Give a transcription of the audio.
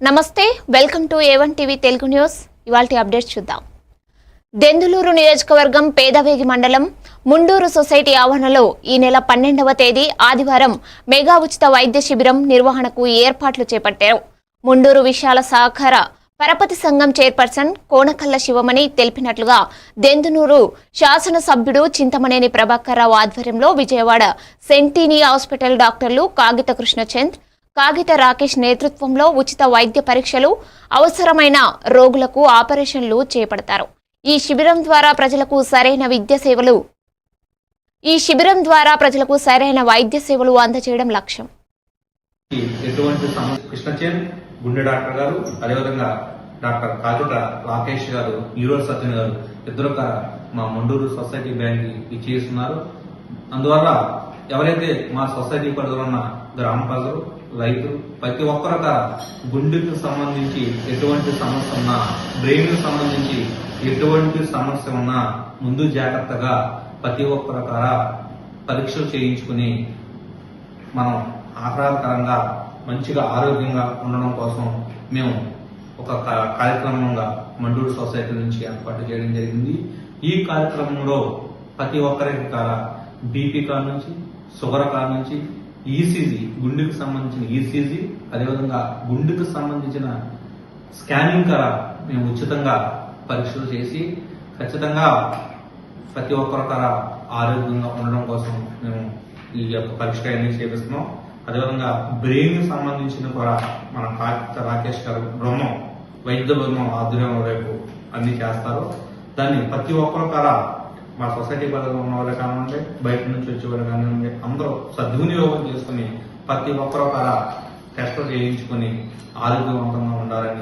నమస్తే welcome to A one TV Telugu news. ఇవాళ updates చూద్దాం. దెందులూరు నియోజకవర్గం పేదవేగి మండలం ముండూరు సొసైటీ ఆవరణలో ఈ నెల పన్నెండవ తేదీ ఆదివారం మెగా ఉచిత వైద్య శిబిరం నిర్వహణకు ఏర్పాట్లు చేపట్టారు. ముండూరు విశాల సహకార పరపతి సంఘం చైర్పర్సన్ కోనకల్ల శివమణి తెలిపినట్లుగా దెందునూరు శాసనసభ్యుడు చింతమనేని ప్రభాకర్ రావు ఆధ్వర్యంలో విజయవాడ సెంటీనీ హాస్పిటల్ డాక్టర్లు కాగిత కృష్ణచంద్ కాగిత రాకేష్ నేతృత్వంలో ఉచిత వైద్య పరీక్షలు అవసరమైన రోగులకు ఆపరేషన్లు చేపడతారు. ఈ శిబిరం ద్వారా ప్రజలకు సరైన విద్య సేవలు ఈ శిబిరం ద్వారా ప్రజలకు సరైన వైద్య సేవలు అందజేయడం లక్ష్యం. ఎటువంటి సమస్య గుండె డాక్టర్ గారు అదేవిధంగా డాక్టర్ కాగిత రాకేష్ గారు న్యూరో సర్జన్ గారు ఇద్దరు మా మండూరు సొసైటీ బ్యాంక్ ఇచ్చేస్తున్నారు అందువల్ల ఎవరైతే మా సొసైటీ పరిధిలో ఉన్న గ్రామ ప్రజలు రైతులు ప్రతి ఒక్కరు గుండెకు సంబంధించి ఎటువంటి సమస్య ఉన్నా బ్రెయిన్కు సంబంధించి ఎటువంటి సమస్య ఉన్నా ముందు జాగ్రత్తగా ప్రతి ఒక్కరు పరీక్షలు చేయించుకుని మనం ఆహ్లాదకరంగా మంచిగా ఆరోగ్యంగా ఉండడం కోసం మేము ఒక కార్యక్రమంగా మండూరు సొసైటీ నుంచి ఏర్పాటు చేయడం జరిగింది. ఈ కార్యక్రమంలో ప్రతి ఒక్కరికి కాడ బీపీ కార్ నుంచి షుగర్ కార్ నుంచి ఈసీజీ గుండెకు సంబంధించిన ఈసీజీ అదేవిధంగా గుండెకు సంబంధించిన స్కానింగ్ కార మేము ఉచితంగా పరీక్షలు చేసి ఖచ్చితంగా ప్రతి ఒక్కరు కూడా ఆరోగ్యంగా ఉండడం కోసం మేము ఈ యొక్క పరీక్ష అన్ని చేపిస్తున్నాం. అదేవిధంగా బ్రెయిన్ సంబంధించిన కూడా మన రాకేష్ గారు బృందం వైద్య బృందం ఆధ్వర్యంలో రేపు అన్ని చేస్తారు. దాన్ని ప్రతి ఒక్కరు కూడా మా సొసైటీ పరిధిలో ఉన్న వాళ్ళు కానివ్వండి బయట నుంచి వచ్చే వాళ్ళు కానివ్వండి అందరూ సద్వినియోగం చేసుకుని ప్రతి ఒక్కరూ కూడా టెస్టులు చేయించుకుని ఆరోగ్యవంతంగా ఉండాలని